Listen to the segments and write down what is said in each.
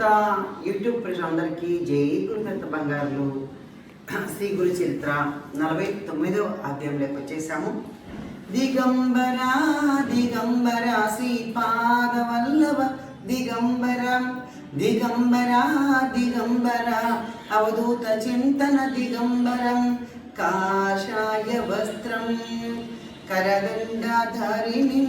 Gurudatta YouTube ప్రజలందరికీ జై గురుదత్త బంగారులు శ్రీ గురు చరిత్ర నలభై తొమ్మిదో అధ్యాయంలోకి వచ్చేసాము. దిగంబర దిగంబర శ్రీపాద వల్లభ దిగంబర దిగంబర దిగంబర అవధూత చింతన దిగంబరం కాషాయ వస్త్రం కరదండాధరిణి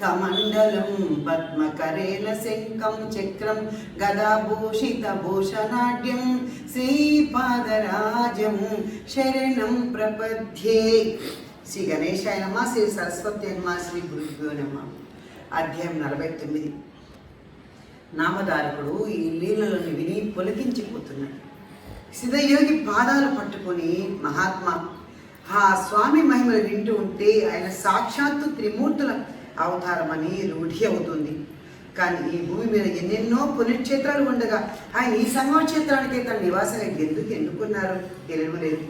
కమండలం పద్మకరేల శంఖం చక్రం గదాభూషిత భూషణాడ్యం శ్రీపాదరాజం శరణం ప్రపద్యే. శ్రీ గణేశాయ నమ శ్రీ సరస్వతి నమ శ్రీ గురుభ్యో నమ. అధ్యాయం నలభై తొమ్మిది. నామధారకుడు ఈ లీలలను విని పొలికించిపోతున్నాడు. సిద్ధయోగి పాదాలు పట్టుకొని మహాత్మా ఆ స్వామి మహిమలు వింటూ ఉంటే ఆయన సాక్షాత్తు త్రిమూర్తుల అవతారమని రూఢి అవుతుంది. కానీ ఈ భూమి మీద ఎన్నెన్నో పుణ్యక్షేత్రాలు ఉండగా ఆయన ఈ సంగమక్షేత్రానికే తన నివాసంగా ఎందుకు ఎన్నుకున్నారు తెలియలేదు.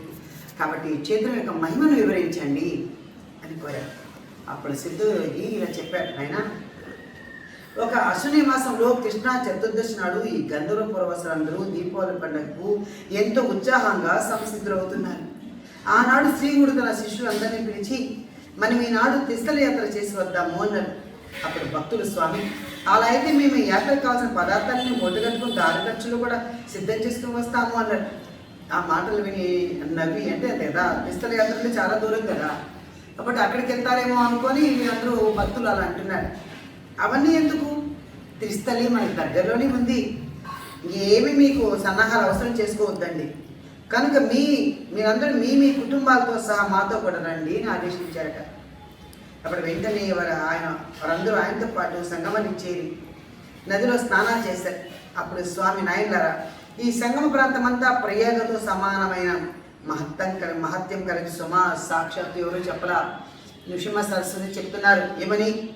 కాబట్టి ఈ క్షేత్రం యొక్క మహిమను వివరించండి అని కోరారు. అప్పుడు సిద్ధుయోగి ఇలా చెప్పారు ఆయన ఒక అశ్విని మాసంలో కృష్ణా చతుర్దశి నాడు ఈ గంధర్వ పురవసరందరూ దీపావళి పండుగకు ఎంతో ఉత్సాహంగా సంసిద్ధులవుతున్నారు ఆనాడు శ్రీగుడు తన శిష్యులందరినీ పిలిచి మనం ఈనాడు తిస్తల యాత్ర చేసి వద్దాము అన్నారు. అప్పుడు భక్తులు స్వామి అలా అయితే మేము ఈ యాత్రకు కావాల్సిన పదార్థాలని మూటగట్టుకుని దారి ఖర్చులు కూడా సిద్ధం చేసుకుని వస్తాము అన్నారు. ఆ మాటలు విని నవ్వి అంటే కదా తిస్తల యాత్ర చాలా దూరం కదా. కాబట్టి అక్కడికి వెళ్తారేమో అనుకొని వీళ్ళందరూ భక్తులు అలా అంటున్నారు. అవన్నీ ఎందుకు? త్రిస్థలి మనకి దగ్గరలోనే ఉంది. ఏమి మీకు సన్నాహాలు అవసరం చేసుకోవద్దండి. కనుక మీ మీరందరూ మీ మీ కుటుంబాలతో సహా మాతో కూడా రండి అని ఆదేశించారట. అప్పుడు వెంటనే వారు ఆయన వారందరూ ఆయనతో పాటు సంగమని చేరి నదిలో స్నానాలు చేశారు. అప్పుడు స్వామి నాయనలారా ఈ సంగమ ప్రాంతం అంతా ప్రయాగతో సమానమైన మహత్తం కల మహత్యం కలిగి సుమా సాక్షాత్ ఎవరు చెప్పలా? నృసింహ సరస్వతి చెప్తున్నారు ఏమని?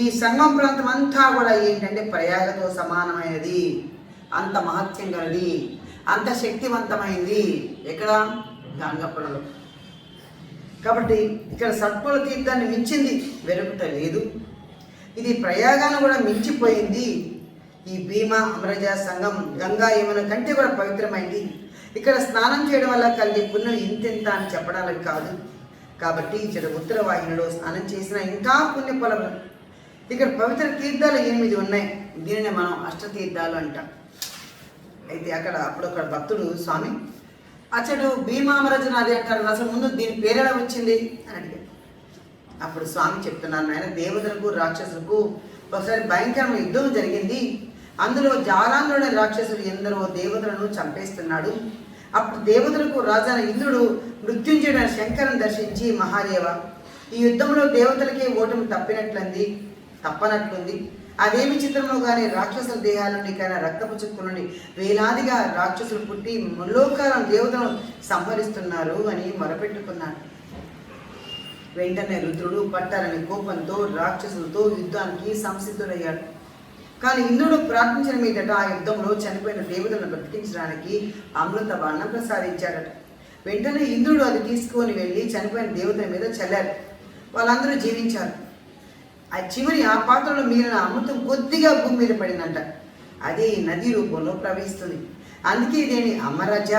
ఈ సంగం ప్రాంతం అంతా కూడా ఏంటంటే ప్రయాగతో సమానమైనది అంత మహత్యం కలది అంత శక్తివంతమైంది. ఎక్కడ? గాంగపురంలో కాబట్టి ఇక్కడ సత్పుల తీర్థాన్ని మించింది వెలుగుట లేదు. ఇది ప్రయాగాన్ని కూడా మించిపోయింది. ఈ భీమా అమరజ సంఘం గంగా యమున కంటే కూడా పవిత్రమైంది. ఇక్కడ స్నానం చేయడం వల్ల కలిగే పుణ్యం ఇంతెంత అని చెప్పడానికి కాదు. కాబట్టి ఇక్కడ ఉత్తరవాహినిలో స్నానం చేసిన ఇంకా పుణ్య పొలం ఇక్కడ పవిత్ర తీర్థాలు ఎనిమిది ఉన్నాయి. దీనిని మనం అష్టతీర్థాలు అంటాం. అయితే అక్కడ అప్పుడు అక్కడ భక్తుడు స్వామి అచ్చడు భీమామరజ నది అంటారు. అసలు ముందు దీని పేరు ఎలా వచ్చింది? అని అడిగాడు. అప్పుడు స్వామి చెప్తున్నారు ఆయన దేవతలకు రాక్షసులకు ఒకసారి భయంకరమైన యుద్ధం జరిగింది. అందులో జారాంధ్రుడైన రాక్షసుడు ఎందరో దేవతలను చంపేస్తున్నాడు. అప్పుడు దేవతలకు రాజైన ఇంద్రుడు మృత్యుంజయుడైన శంకరుని దర్శించి మహాదేవ ఈ యుద్ధంలో దేవతలకే ఓటమి తప్పినట్లుంది తప్పనట్లుంది. అదేమి చిత్రంలో కానీ రాక్షసుల దేహాల నుండి కానీ రక్తపు చుక్కు నుండి వేలాదిగా రాక్షసులు పుట్టి ముల్లోకాలం దేవతలను సంహరిస్తున్నారు అని మొరపెట్టుకున్నాడు. వెంటనే రుద్రుడు పట్టాలని కోపంతో రాక్షసులతో యుద్ధానికి సంసిద్ధుడయ్యాడు. కానీ ఇంద్రుడు ప్రార్థించిన మీదట ఆ యుద్ధంలో చనిపోయిన దేవతలను బ్రతికించడానికి అమృత బాణం ప్రసాదించాడట. వెంటనే ఇంద్రుడు అది తీసుకొని వెళ్ళి చనిపోయిన దేవతల మీద చల్లారు వాళ్ళందరూ జీవించారు. ఆ చివరి ఆ పాత్రలో మిగిలిన అమృతం కొద్దిగా భూమి మీద పడిందంట. అది నది రూపంలో ప్రవహిస్తుంది. అందుకే దీని అమరజ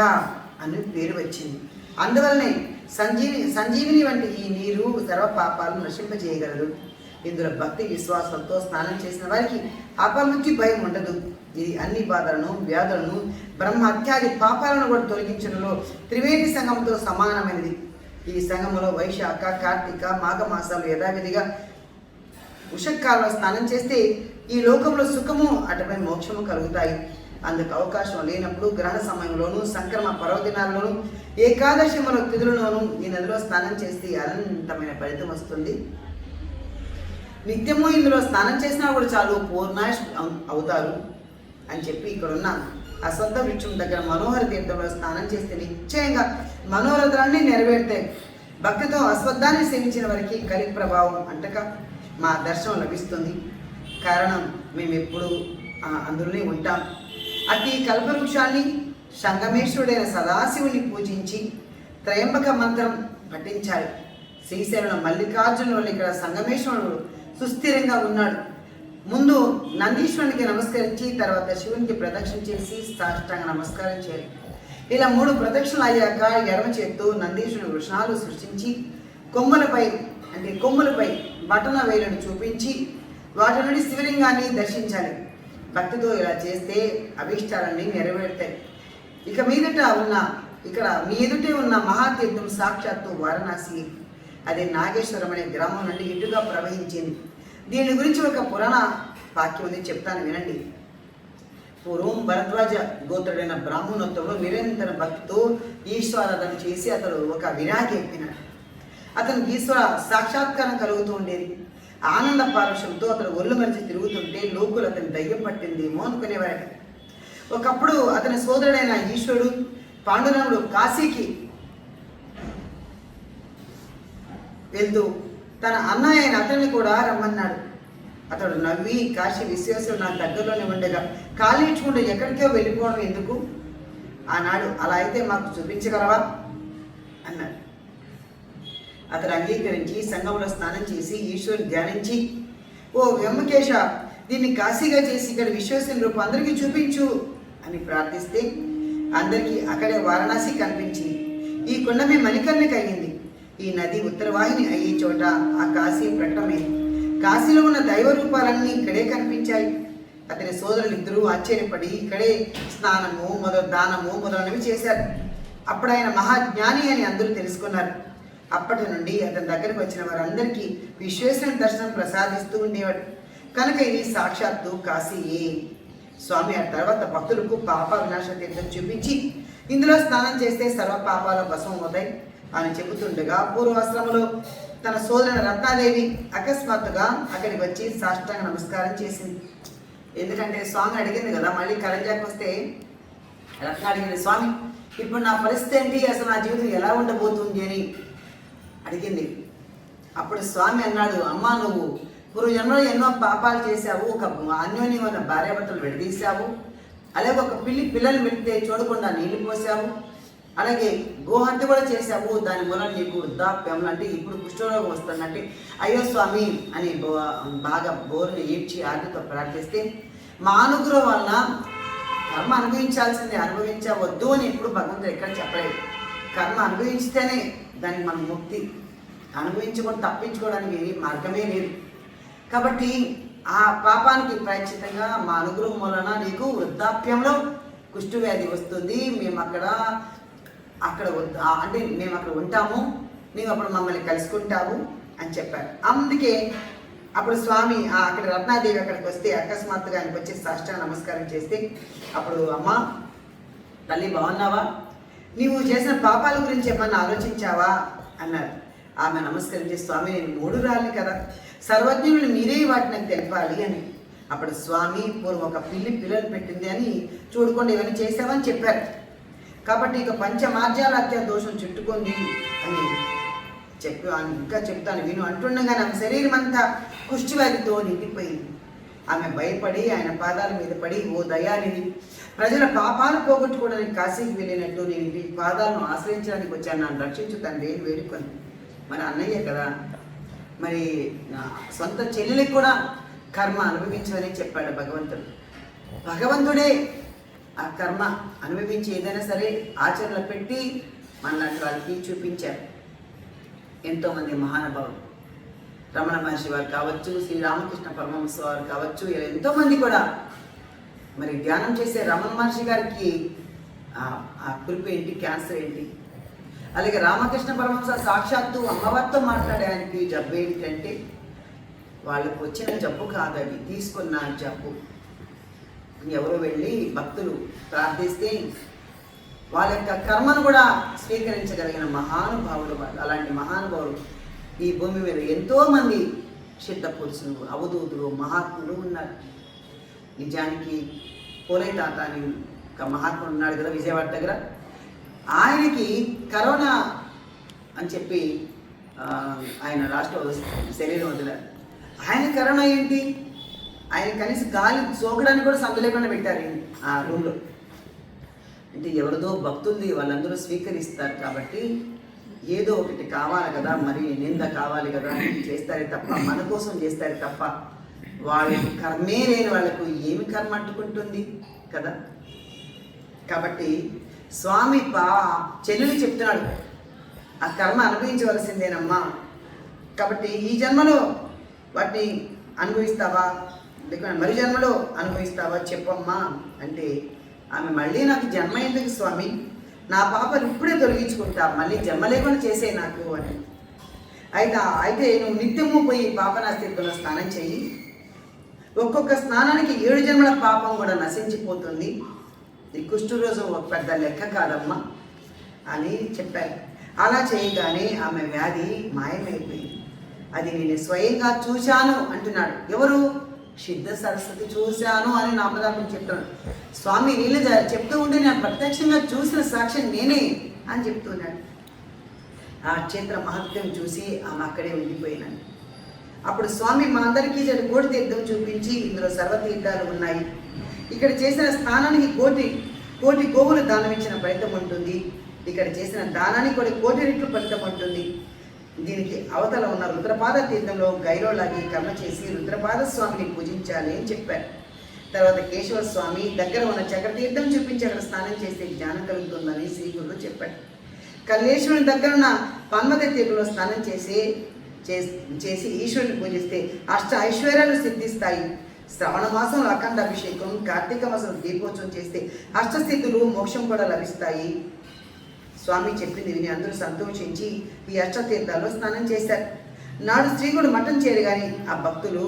అని పేరు వచ్చింది. అందువల్లనే సంజీవి సంజీవిని వంటి ఈ నీరు సర్వ పాపాలను నశింపజేయగలదు. ఇందులో భక్తి విశ్వాసంతో స్నానం చేసిన వారికి పాపాల నుంచి భయం ఉండదు. ఇది అన్ని బాధలను వ్యాధులను బ్రహ్మ అత్యాది పాపాలను కూడా తొలగించడంలో త్రివేణి సంఘంతో సమానమైనది. ఈ సంఘములో వైశాఖ కార్తీక మాఘమాసాలు యథావిధిగా ఉషక్కాలంలో స్నానం చేస్తే ఈ లోకంలో సుఖము అటుపై మోక్షము కలుగుతాయి. అందుకు అవకాశం లేనప్పుడు గ్రహణ సమయంలోనూ సంక్రమ పర్వదినాల్లోనూ ఏకాదశిమల తిథులలోనూ ఈ నదిలో స్నానం చేస్తే అనంతమైన ఫలితం వస్తుంది. నిత్యము ఇందులో స్నానం చేసినా కూడా చాలు పూర్ణాష్ అవుతారు అని చెప్పి ఇక్కడ ఉన్న అశ్వత్థ వృక్షం దగ్గర మనోహర తీర్థంలో స్నానం చేస్తే నిశ్చయంగా మనోరథాన్ని నెరవేరుతాయి. భక్తితో అశ్వత్థాన్ని సేవించిన వారికి కలి ప్రభావం అంటక మా దర్శనం లభిస్తుంది. కారణం మేము ఎప్పుడు అందులోనే ఉంటాం. అతి కల్పవృక్షాన్ని సంగమేశ్వరుడైన సదాశివుని పూజించి త్రయంబక మంత్రం పఠించాలి. శ్రీశైలం మల్లికార్జున వల్ల ఇక్కడ సంగమేశ్వరుడు సుస్థిరంగా ఉన్నాడు. ముందు నందీశ్వరునికి నమస్కరించి తర్వాత శివునికి ప్రదక్షిణ చేసి సాష్టాంగ నమస్కారం చేయాలి. ఇలా మూడు ప్రదక్షిణలు అయ్యాక ఎడమ చేత్తో నందీశ్వరుని వృషణాలు సృష్టించి కొమ్మలపై అంటే కొమ్ములపై బటన వేలను చూపించి వాటి నుండి శివలింగాన్ని దర్శించాలి. భక్తితో ఇలా చేస్తే అభీష్టాలన్నీ నెరవేరుతాయి. ఇక మీదట ఉన్న ఇక్కడ మీ ఎదుటే ఉన్న మహాతీర్థం సాక్షాత్తు వారణాసి. అదే నాగేశ్వరం అనే గ్రామం నుండి ఇటుగా ప్రవహించింది. దీని గురించి ఒక పురాణ వాక్యం ఉంది చెప్తాను వినండి. పూర్వం భరద్వాజ గోత్రుడైన బ్రాహ్మణోత్తముడు నిరంతర భక్తితో ఈశ్వరాధన చేసి అతడు ఒక వినాయక ఎక్కినాడు అతనికి ఈశ్వర సాక్షాత్కారం కలుగుతూ ఉండేది. ఆనంద పారుషంతో అతను ఒళ్ళు మరిచి తిరుగుతుంటే లోకులు అతని దయ్యం పట్టిందేమో అనుకునేవాడు ఒకప్పుడు అతని సోదరుడైన ఈశ్వరుడు పాండురాముడు కాశీకి వెళ్తూ తన అన్నయ్య అయిన అతన్ని కూడా రమ్మన్నాడు. అతడు నవ్వి కాశీ విశ్వేశ్వరుడు నా దగ్గరలోనే ఉండగా కాలించుకుంటూ ఎక్కడికో వెళ్ళిపోవడం ఎందుకు? ఆనాడు అలా అయితే మాకు చూపించగలవా? అన్నాడు. అతడు అంగీకరించి సంఘంలో స్నానం చేసి ఈశ్వరుని ధ్యానించి ఓ వెమ్మకేశ దీన్ని కాశీగా చేసి ఇక్కడ విశ్వేశ్వరుని రూపం అందరికీ చూపించు అని ప్రార్థిస్తే అందరికీ అక్కడే వారణాసి కనిపించి ఈ కొండమే మణికర్ణిక అయ్యింది. ఈ నది ఉత్తరవాహిని అయ్యే చోట ఆ కాశీ ప్రకటమే కాశీలో ఉన్న దైవ రూపాలన్నీ ఇక్కడే కనిపించాయి. అతని సోదరులు ఇద్దరూ ఆశ్చర్యపడి ఇక్కడే స్నానము మొదలు దానము మొదలైనవి చేశారు. అప్పుడు ఆయన మహాజ్ఞాని అని అందరూ తెలుసుకున్నారు. అప్పటి నుండి అతని దగ్గరికి వచ్చిన వారందరికీ విశ్వేశ్వరుని దర్శనం ప్రసాదిస్తూ ఉండేవాడు. కనుక ఇది సాక్షాత్తు కాశీయే. స్వామి ఆ తర్వాత భక్తులకు పాప వినాశ తీర్థం చూపించి ఇందులో స్నానం చేస్తే సర్వ పాపాల భస్మం అవుతాయి అని చెబుతుండగా పూర్వాశ్రమంలో తన సోదరుని రత్నాదేవి అకస్మాత్తుగా అక్కడికి వచ్చి సాష్టాంగ నమస్కారం చేసింది. ఎందుకంటే స్వామి అడిగింది కదా మళ్ళీ కరంజాకి వస్తే రత్న అడిగింది స్వామి ఇప్పుడు నా పరిస్థితి ఏంటి? అసలు నా జీవితం ఎలా ఉండబోతుంది? అని అడిగింది. అప్పుడు స్వామి అన్నాడు అమ్మా నువ్వు పూర్వజన్మలో ఎన్నో పాపాలు చేశావు. ఒక అన్యోన్యమైన భార్యాభర్తలు విడదీశావు. అలాగే ఒక పిల్లి పిల్లలు పెడితే చూడకుండా నీళ్ళు పోసావు అలాగే గోహత్య కూడా చేశావు. దాని మూలం నీకు వృద్ధాప్యం అంటే ఇప్పుడు కుష్ఠరోగం వస్తుందంటే అయ్యో స్వామి అని బాగా బోర్ని ఏడ్చి ఆర్తితో ప్రార్థిస్తే మా అనుగ్రహం వలన కర్మ అనుభవించాల్సింది అనుభవించవద్దు అని ఇప్పుడు భగవంతుడు ఎక్కడ చెప్పలేదు. కర్మ అనుభవించితేనే దానికి మనం ముక్తి అనుభవించుకొని తప్పించుకోవడానికి మార్గమే లేదు. కాబట్టి ఆ పాపానికి ప్రాయశ్చితంగా మా అనుగ్రహం వలన నీకు వృద్ధాప్యంలో కుష్ఠవ్యాధి వస్తుంది. మేము అక్కడ అక్కడ అంటే మేము అక్కడ ఉంటాము. నీవు అప్పుడు మమ్మల్ని కలుసుకుంటావు అని చెప్పారు అందుకే అప్పుడు స్వామి ఆ అక్కడ రత్నాదేవి అక్కడికి వస్తే అకస్మాత్తుగా ఆయనకు వచ్చి సాష్ట నమస్కారం చేస్తే అప్పుడు అమ్మ తల్లి బాగున్నావా? నీవు చేసిన పాపాల గురించి ఏమన్నా ఆలోచించావా? అన్నారు ఆమె నమస్కరించి స్వామి నేను మూడు రాలి కదా సర్వజ్ఞులు మీరే వాటిని నాకు తెలపాలి అని. అప్పుడు స్వామి పూర్వం ఒక పిల్లి పిల్లలు పెట్టింది అని చూడకుండా ఇవన్నీ చేసావని చెప్పారు. కాబట్టి ఇక పంచమార్జాల హత్య దోషం చుట్టుకుంది అని చెప్పి ఆమె ఇంకా చెప్తాను విను అంటుండగానే ఆమె శరీరం అంతా కుష్టివారితో నిండిపోయింది. ఆమె భయపడి ఆయన పాదాల మీద పడి ఓ దయానిది ప్రజల పాపాలు పోగొట్టుకోవడానికి కాశీకి వెళ్ళినట్టు నేను మీ పాదాలను ఆశ్రయించడానికి వచ్చాను. నన్ను రక్షించు తండ్రి అని వేడుకొని. మరి అన్నయ్య కదా మరి నా సొంత చెల్లెలకు కూడా కర్మ అనుభవించమని చెప్పాడు భగవంతుడు. భగవంతుడే ఆ కర్మ అనుభవించి ఏదైనా సరే ఆచరణలో పెట్టి మనలాంటి వాళ్ళకి చూపించారు ఎంతోమంది మహానుభావులు. రమణ మహర్షి వారు కావచ్చు శ్రీరామకృష్ణ పరమహంస వారు కావచ్చు ఎంతోమంది కూడా మరి ధ్యానం చేసే రమణ మహర్షి గారికి ఆ- కురిపి ఏంటి? క్యాన్సర్ ఏంటి? అలాగే రామకృష్ణ పరమహంస సాక్షాత్తు అమ్మవారితో మాట్లాడడానికి జబ్బు ఏంటంటే వాళ్ళకు వచ్చిన జబ్బు కాదది తీసుకున్న జబ్బు. ఎవరు వెళ్ళి భక్తులు ప్రార్థిస్తే వాళ్ళ యొక్క కర్మను కూడా స్వీకరించగలిగిన మహానుభావులు వాళ్ళు. అలాంటి మహానుభావులు ఈ భూమి మీద ఎంతోమంది సిద్ధ పురుషులు అవధూతులు మహాత్ములు ఉన్నారు. నిజానికి పోలై తాత అని ఒక మహాత్ముడు ఉన్నాడు కదా విజయవాడ దగ్గర. ఆయనకి కరోనా అని చెప్పి ఆయన రాష్ట్ర శరీరం వదిలారు ఆయన కరోనా ఏంటి? ఆయన కనీసం గాలి సోకడానికి కూడా సందు లేకుండా పెట్టారు ఆ రూమ్లో. అంటే ఎవరిదో భక్తుల్ని వాళ్ళందరూ స్వీకరిస్తారు కాబట్టి ఏదో ఒకటి కావాలి కదా మరి నింద కావాలి కదా చేస్తారే తప్ప మన కోసం చేస్తారే తప్ప వాళ్ళకి కర్మే లేని వాళ్ళకు ఏమి కర్మ అంటుకుంటుంది? కదా? కాబట్టి స్వామి పా చెల్లెలు చెప్తున్నాడు. ఆ కర్మ అనుభవించవలసిందేనమ్మా. కాబట్టి ఈ జన్మలో వాటిని అనుభవిస్తావా? లేకపోతే మరి జన్మలో అనుభవిస్తావా? చెప్పమ్మా అంటే ఆమె మళ్ళీ నాకు జన్మ ఎందుకు స్వామి? నా పాపను ఇప్పుడే తొలగించుకుంటా. మళ్ళీ జన్మ లేకుండా చేసే నాకు అని. అయితే అయితే నువ్వు నిత్యము పోయి పాపనాస్తిత్వంలో స్నానం చెయ్యి ఒక్కొక్క స్నానానికి ఏడు జన్మల పాపం కూడా నశించిపోతుంది. ఈ కుష్టు రోజు ఒక పెద్ద లెక్క కాదమ్మా. అని చెప్పారు. అలా చేయగానే ఆమె వ్యాధి మాయమైపోయింది. అది నేను స్వయంగా చూశాను అంటున్నాడు. ఎవరు? సిద్ధ సరస్వతి చూశాను అని నామదాపం చెప్తున్నాడు. స్వామి నీళ్ళు చెప్తూ ఉంటే నేను ప్రత్యక్షంగా చూసిన సాక్ష్యం నేనే అని చెప్తున్నాడు ఆ క్షేత్ర మహత్యం చూసి ఆమె అక్కడే ఉండిపోయినాను అప్పుడు స్వామి మా అందరికీ చెడు కోటి తీర్థం చూపించి ఇందులో సర్వతీర్థాలు ఉన్నాయి. ఇక్కడ చేసిన స్థానానికి కోటి కోటి గోవులు దానం ఇచ్చిన ఫలితం ఉంటుంది. ఇక్కడ చేసిన దానానికి కూడా కోటి రెట్లు ఫలితం ఉంటుంది. దీనికి అవతల ఉన్న రుద్రపాద తీర్థంలో గైరోలాగి కర్మ చేసి రుద్రపాద స్వామిని పూజించాలి అని చెప్పారు. తర్వాత కేశవ స్వామి దగ్గర ఉన్న చక్రతీర్థం చూపించి అక్కడ స్నానం చేస్తే జ్ఞానం కలుగుతుందని శ్రీగురుడు చెప్పాడు. కల్లేశ్వరుని దగ్గర ఉన్న పన్మద తీర్థంలో స్నానం చేసి చే చేసి ఈశ్వరుని పూజిస్తే అష్ట ఐశ్వర్యాలు సిద్ధిస్తాయి. శ్రవణ మాసం అఖండ అభిషేకం కార్తీక మాసం దీపోత్సవం చేస్తే అష్టస్థితులు మోక్షం కూడా లభిస్తాయి. స్వామి చెప్పింది విని అందరూ సంతోషించి ఈ అష్టతీర్థాల్లో స్నానం చేశారు. నాడు శ్రీకుడు మఠం చేరగానే ఆ భక్తులు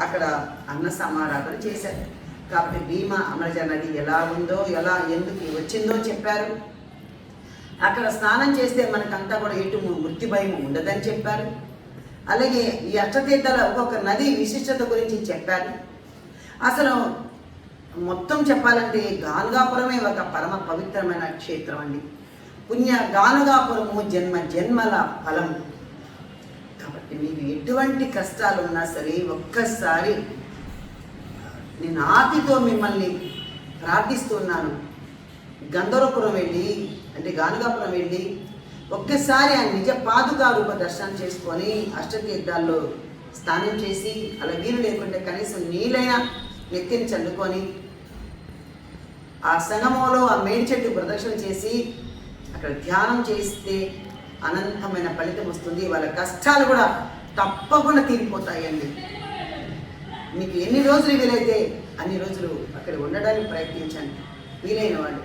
అక్కడ అన్న సమారాధన చేశారు. కాబట్టి భీమా అమరజ నది ఎలా ఉందో ఎలా ఎందుకు వచ్చిందో చెప్పారు. అక్కడ స్నానం చేస్తే మనకంతా కూడా ఎటు మృత్యు భయం ఉండదని చెప్పారు. అలాగే ఈ అష్టతీర్థాల ఒక్కొక్క నది విశిష్టత గురించి చెప్పారు అసలు మొత్తం చెప్పాలంటే గానుగాపురమే ఒక పరమ పవిత్రమైన క్షేత్రం అండి. పుణ్య గానుగాపురము జన్మ జన్మల ఫలం. కాబట్టి మీకు ఎటువంటి కష్టాలు ఉన్నా సరే ఒక్కసారి నేను ఆతితో మిమ్మల్ని ప్రార్థిస్తున్నాను గంధర్వపురం వెళ్ళి అంటే గానుగాపురం వెళ్ళి ఒక్కసారి ఆయన నిజ పాదుగా రూప దర్శనం చేసుకొని అష్టతీర్థాల్లో స్నానం చేసి అలా వీలు లేకుంటే కనీసం నీళ్ళైనా నెత్తిని చల్లుకొని ఆ సంగమంలో ఆ మేడి చెట్టు ప్రదక్షిణ చేసి అక్కడ ధ్యానం చేస్తే అనంతమైన ఫలితం వస్తుంది. వాళ్ళ కష్టాలు కూడా తప్పకుండా తీరిపోతాయండి. మీకు ఎన్ని రోజులు వీలైతే అన్ని రోజులు అక్కడ ఉండడానికి ప్రయత్నించండి. వీలైన వాళ్ళు.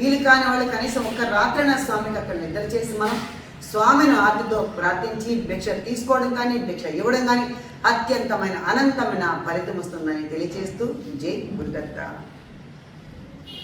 వీలు కాని వాళ్ళు కనీసం ఒక్క రాత్రైనా స్వామికి అక్కడ నిద్ర చేసి మనం స్వామిని ఆర్తితో ప్రార్థించి భిక్ష తీసుకోవడం కానీ భిక్ష ఇవ్వడం కానీ అత్యంతమైన అనంతమైన ఫలితం వస్తుందని తెలియజేస్తూ జై గురుదత్త.